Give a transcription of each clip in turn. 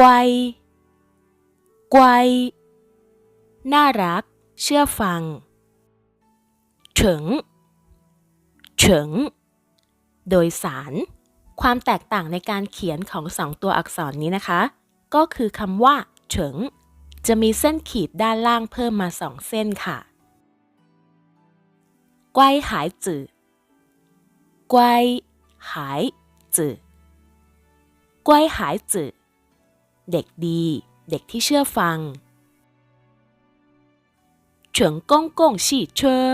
กวยกวยน่ารัก เชื่อฟังเฉิงเฉิง โดยสาร ความแตกต่างในการเขียนของสองตัวอักษรนี้นะคะ ก็คือคำว่าเฉิง จะมีเส้นขีดด้านล่างเพิ่มมาสองเส้นค่ะกวยหายจื่อกวยหายจื่อกวยหายจื่อ เด็กดี เด็กที่เชื่อฟังเฉิงกงกงชี่เชอ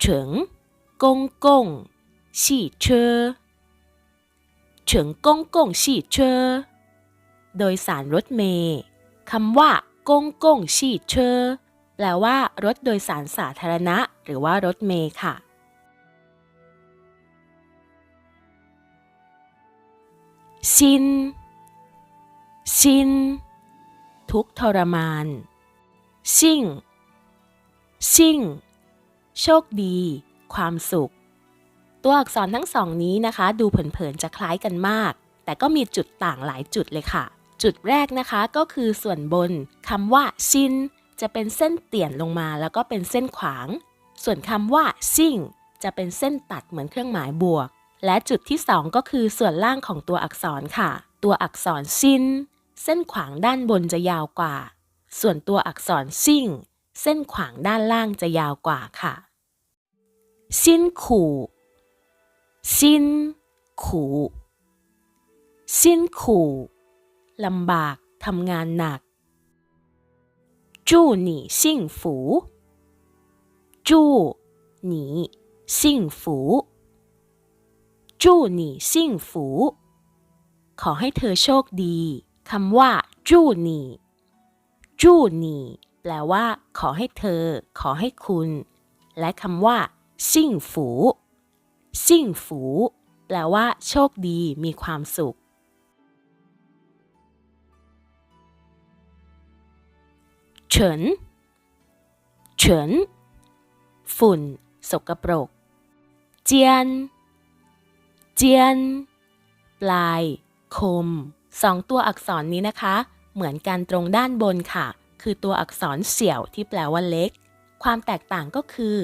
เฉิงกงกงชี่เชอเฉิงกงกงชี่เชอโดยสารรถเมย์คำว่ากงกงชี่เชอแปลว่ารถโดยสารสาธารณะ หรือว่ารถเมย์ค่ะซิน ชิน ทุกทรมานชิ่งชิ่ง โชคดี ความสุข ตัวอักษรทั้งสองนี้นะคะ ดูเผินๆจะคล้ายกันมาก แต่ก็มีจุดต่างหลายจุดเลยค่ะ จุดแรกนะคะก็คือส่วนบนคำว่าชินจะเป็นเส้นเตี่ยนลงมาแล้วก็เป็นเส้นขวาง ส่วนคำว่าซิ่ง จะเป็นเส้นตัดเหมือนเครื่องหมายบวก และจุดที่สองก็คือส่วนล่างของตัวอักษรค่ะ ตัวอักษรซิน เส้นขวางด้านบนจะยาวกว่า ส่วนตัวอักษรซิ่ง เส้นขวางด้านล่างจะยาวกว่าค่ะซินขู่ซินขู่ซินขู่ลำบากทำงานหนักจู้หนีซิ่งฝูจู้หนีซิ่งฝูจู้หนีซิ่งฝูขอให้เธอโชคดี คำว่าจู้หนี่จู้หนี่แปลว่า ขอให้เธอ ขอให้คุณ และคำว่าซิ่งฝูซิ่งฝู แปลว่า โชคดีมีความสุข เฉิน เฉิน ฝุ่น สกปรก เจียน เจียน ปลาย คม สองตัวอักษรนี้นะคะ เหมือนกันตรงด้านบนค่ะ คือตัวอักษรเสี่ยวที่แปลว่าเล็ก ความแตกต่างก็คือ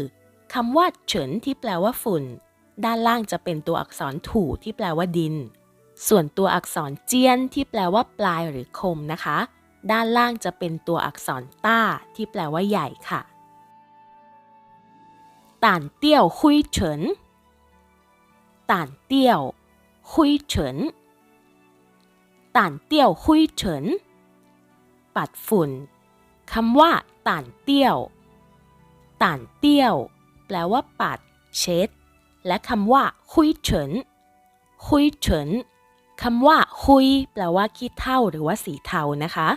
คำว่าเฉินที่แปลว่าฝุ่น ด้านล่างจะเป็นตัวอักษรถูที่แปลว่าดิน ส่วนตัวอักษรเจียนที่แปลว่าปลายหรือคมนะคะ ด้านล่างจะเป็นตัวอักษรต้าที่แปลว่าใหญ่ค่ะต่านเตี้ยวคุยเฉินต่านเตี้ยวคุยเฉิน ต่านเตี้ยวคุยเฉิน ปัดฝุ่นคำว่าต่านเตี้ยว ต่านเตี้ยว แปลว่าปัด เช็ด และคำว่าคุยเฉินคุยเฉินคำว่าคุย แปลว่าขี้เถ้าหรือว่าสีเทานะคะ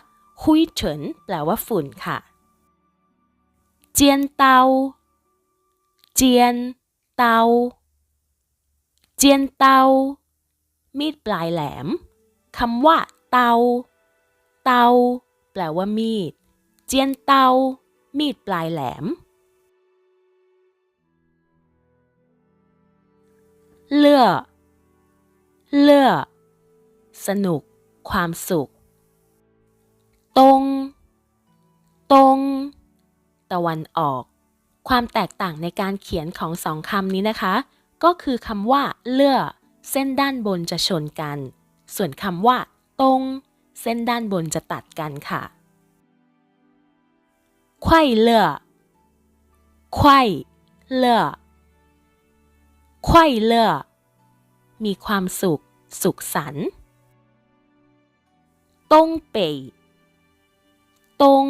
คุยเฉินแปลว่าฝุ่นค่ะ เจียนเตา เจียนเตา เจียนเตา มีดปลายแหลม คำว่า เตา เตา แปลว่ามีด เจียนเตา มีดปลายแหลม เลื่อเลื่อสนุก ความสุข ตรง ตรง ตะวันออก ความแตกต่างในการเขียนของสองคำนี้นะคะ ก็คือคำว่า เลื่อเส้นด้านบนจะชนกัน ส่วนคำว่า ตรง เส้นด้านบนจะตัดกันค่ะไขว้เล่อไขว้เล่อไขว้เล่อมีความสุข สุขสันต์ตงเป่ยตง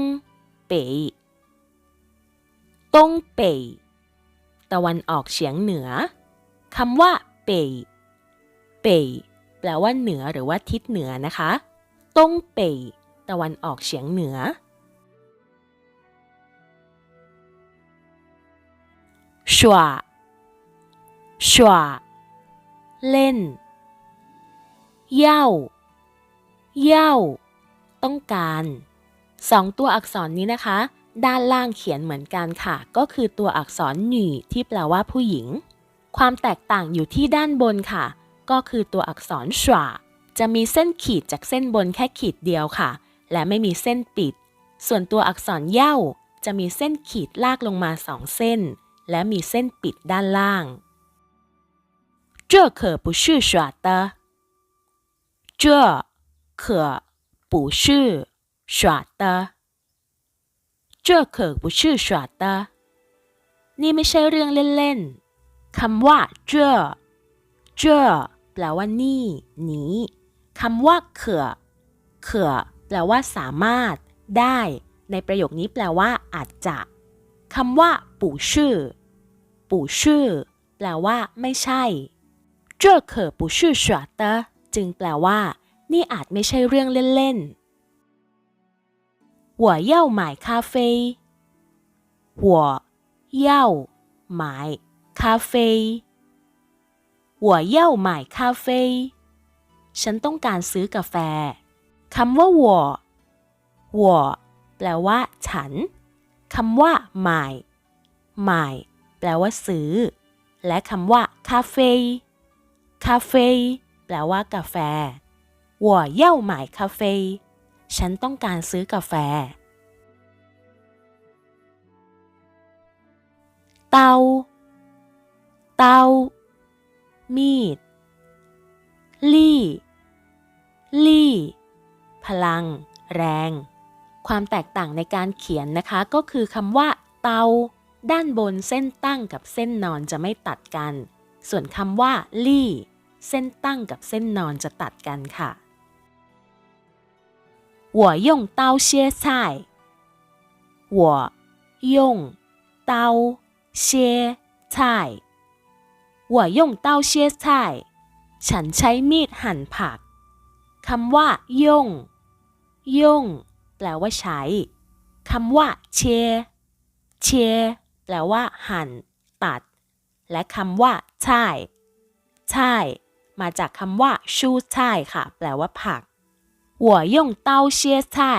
เป่ยตงเป่ยตะวันออกเฉียงเหนือคำว่า เป่ยเป่ย แปลว่าเหนือหรือว่าทิศเหนือนะคะตงเป่ยตะวันออกเฉียงเหนือชัวชัวเล่น เย้าเย้าต้องการ สองตัวอักษรนี้นะคะ ด้านล่างเขียนเหมือนกันค่ะ ก็คือตัวอักษรหนีที่แปลว่าผู้หญิง ความแตกต่างอยู่ที่ด้านบนค่ะ ก็คือตัวอักษรชวา จะมีเส้นขีดจากเส้นบนแค่ขีดเดียวค่ะ และไม่มีเส้นปิด ส่วนตัวอักษรเย่าจะมีเส้นขีดลากลงมาสองเส้น และมีเส้นปิดด้านล่าง这可不是耍的这可不是耍的这可不是耍的นี่ไม่ใช่เรื่องเล่นๆ คำว่าเจ้อเจ้อ แปลว่านี่หนีคำว่าเขื่อเขื่อแปลว่าสามารถ ได้ ในประโยคนี้แปลว่า อาจจะคำว่า ปู่ชื่อ ปู่ชื่อ แปลว่า ไม่ใช่เจ้าเข่อปู่ชื่อฉวเตจึงแปลว่า นี่อาจไม่ใช่เรื่องเล่นๆหัวเย่าหมายคาเฟ่หัวเย่าหมายคาเฟ่ หัวเย่หมายคาเฟ่ฉันต้องการซื้อกาแฟคำว่าหัวหัวแปลว่า ฉันคำว่าหมายหมายแปลว่าซื้อ และคำว่าคาเฟ่คาเฟ่แปลว่ากาแฟหัวเย่หมายคาเฟ่ฉันต้องการซื้อกาแฟ เตา เตา มีด ลี่ ลี่ พลัง แรง ความแตกต่างในการเขียนนะคะ ก็คือคำว่า เตา ด้านบนเส้นตั้งกับเส้นนอนจะไม่ตัดกัน ส่วนคำว่า ลี่ เส้นตั้งกับเส้นนอนจะตัดกันค่ะ我用刀切菜我用刀切菜 หัวย่งเต้าเชี่ยช่ายฉันใช้มีดหั่นผักคำว่า ย่ง ย่ง แปลว่าใช้คำว่า เชเชแปลว่า หั่น ตัด และคำว่า ใช่ใช่มาจากคำว่า ชูใช่ค่ะ แปลว่าผักหัวย่งเต้าเชี่ยใช่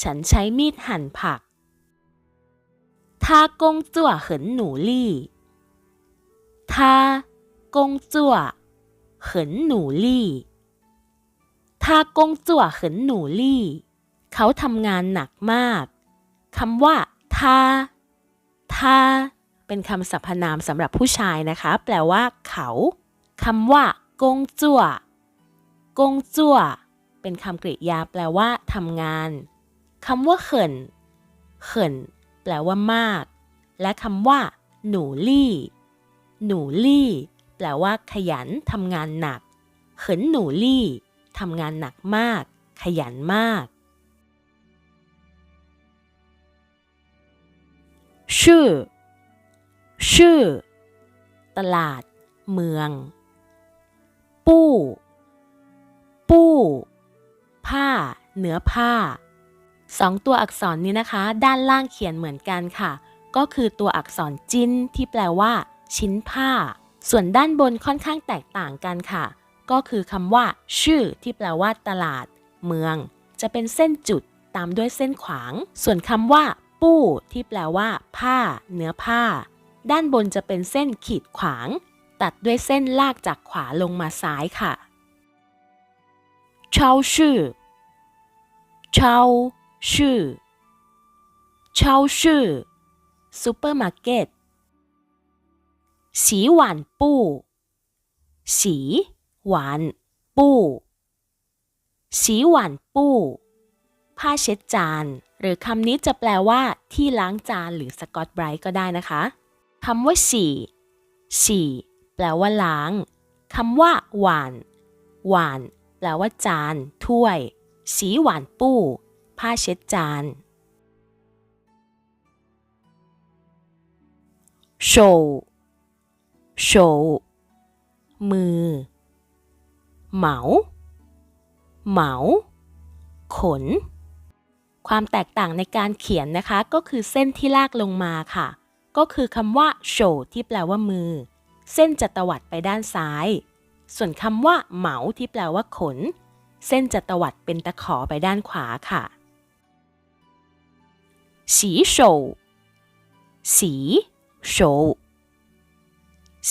ฉันใช้มีดหั่นผักทากงจั่วเหินหนูลี่ 他工作很努力他工作很努力เขาทำงานหนักมากคำว่าท่าท่าเป็นคำสรรพนามสำหรับผู้ชายนะคะ แปลว่า เขาคำว่ากงจั่วกงจั่วเป็นคำกริยาแปลว่าทำงานคำว่าเขินเขินแปลว่ามาก และคำว่า หนูลี่ หนูลี่ แปลว่า ขยันทำงานหนัก เขินหนูลี่ทำงานหนักมาก ขยันมากชื่อ ชื่อ ตลาด เมือง ปู้ ปู้ ผ้า เนื้อผ้าสองตัวอักษรนี้นะคะ ด้านล่างเขียนเหมือนกันค่ะ ก็คือตัวอักษรจินที่แปลว่า ชิ้นผ้า ส่วนด้านบนค่อนข้างแตกต่างกันค่ะ ก็คือคำว่า ชื่อ ที่แปลว่า ตลาด เมือง จะเป็นเส้นจุดตามด้วยเส้นขวาง ส่วนคำว่า ปู้ ที่แปลว่า ผ้า เนื้อผ้า ด้านบนจะเป็นเส้นขีดขวาง ตัดด้วยเส้นลากจากขวาลงมาซ้ายค่ะเช่าชื่อเช่าชื่อเช่าชื่อซูเปอร์มาร์เก็ต สีหวานปูสีหวานปูสีหวานปูผ้าเช็ดจาน หรือคำนี้จะแปลว่า ที่ล้างจานหรือสกอตไบรท์ก็ได้นะคะคำว่าสีสีแปลว่าล้างคำว่า หวาน หวาน แปลว่า จาน ถ้วย สีหวานปูผ้าเช็ดจานโชว์ โชมือ เหมา เหมา ขน ความแตกต่างในการเขียนนะคะ ก็คือเส้นที่ลากลงมาค่ะ ก็คือคำว่าโชที่แปลว่ามือ เส้นจะตวัดไปด้านซ้าย ส่วนคำว่า เหมาที่แปลว่าขน เส้นจะตวัดเป็นตะขอไปด้านขวาค่ะสีโฉสีโฉ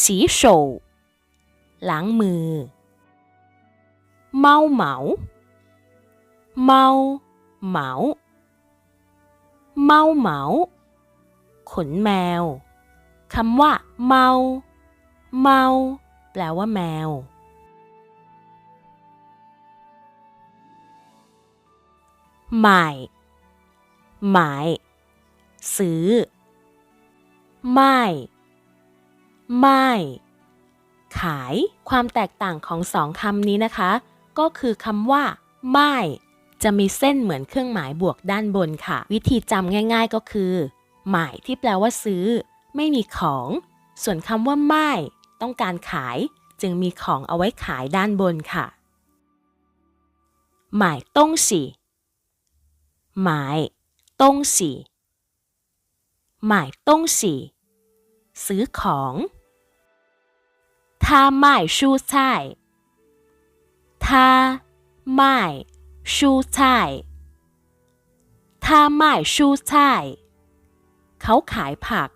สีโฉล้างมือ เมาเหมา เมาเหมา เมาเหมา ขนแมว คำว่า เมา เมา แปลว่าแมวหมายหมาย ซื้อ ไม่ ไม่ ขายความแตกต่างของสองคำนี้นะคะ ก็คือคำว่า ไม่ จะมีเส้นเหมือนเครื่องหมายบวกด้านบนค่ะ วิธีจำง่ายๆก็คือ หมายที่แปลว่าซื้อ ไม่มีของ ส่วนคำว่าไม่ ต้องการขาย จึงมีของเอาไว้ขายด้านบนค่ะหมายต้งสีหมายต้งสีหมายต้งสีซื้อของ 他卖蔬菜他卖蔬菜他卖蔬菜เขาขายผัก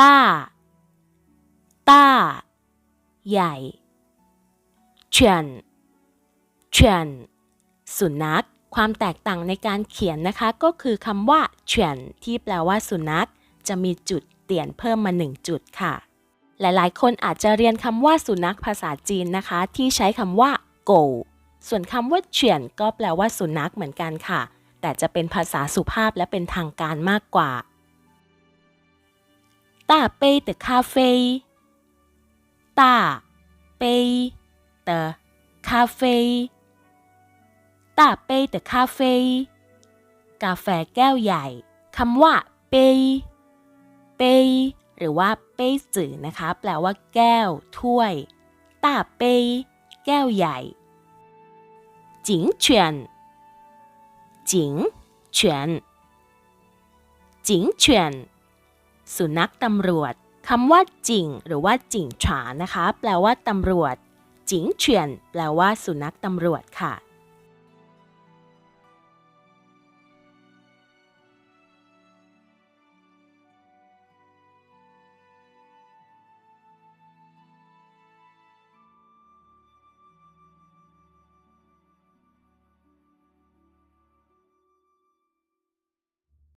ต้า ต้า ใหญ่ เฉียน เฉียน สุนัข ความแตกต่างในการเขียนนะคะ ก็คือคำว่าเฉียนที่แปลว่าสุนัข จะมีจุดเตียนเพิ่มมา 1 จุดค่ะ หลายๆ คนอาจจะเรียนคำว่าสุนัขภาษาจีนนะคะ ที่ใช้คำว่าโกส่วนคำว่าเฉียนก็แปลว่าสุนัขเหมือนกันค่ะ แต่จะเป็นภาษาสุภาพและเป็นทางการมากกว่าตาเป้เตคาเฟ่ตาเป้เตคาเฟ่ตาเป้เตคาเฟ่กาแฟแก้วใหญ่คำว่าเป้ เปยหรือว่าเป้ยจื่อนะคะ แปลว่าแก้ว ถ้วยตาเปยแก้วใหญ่จิงเฉียนจิงเฉียนจิงเฉียนสุนัขตำรวจคำว่าจิงหรือว่าจิงฉานะคะ แปลว่าตำรวจจิงเฉียนแปลว่าสุนัขตำรวจค่ะ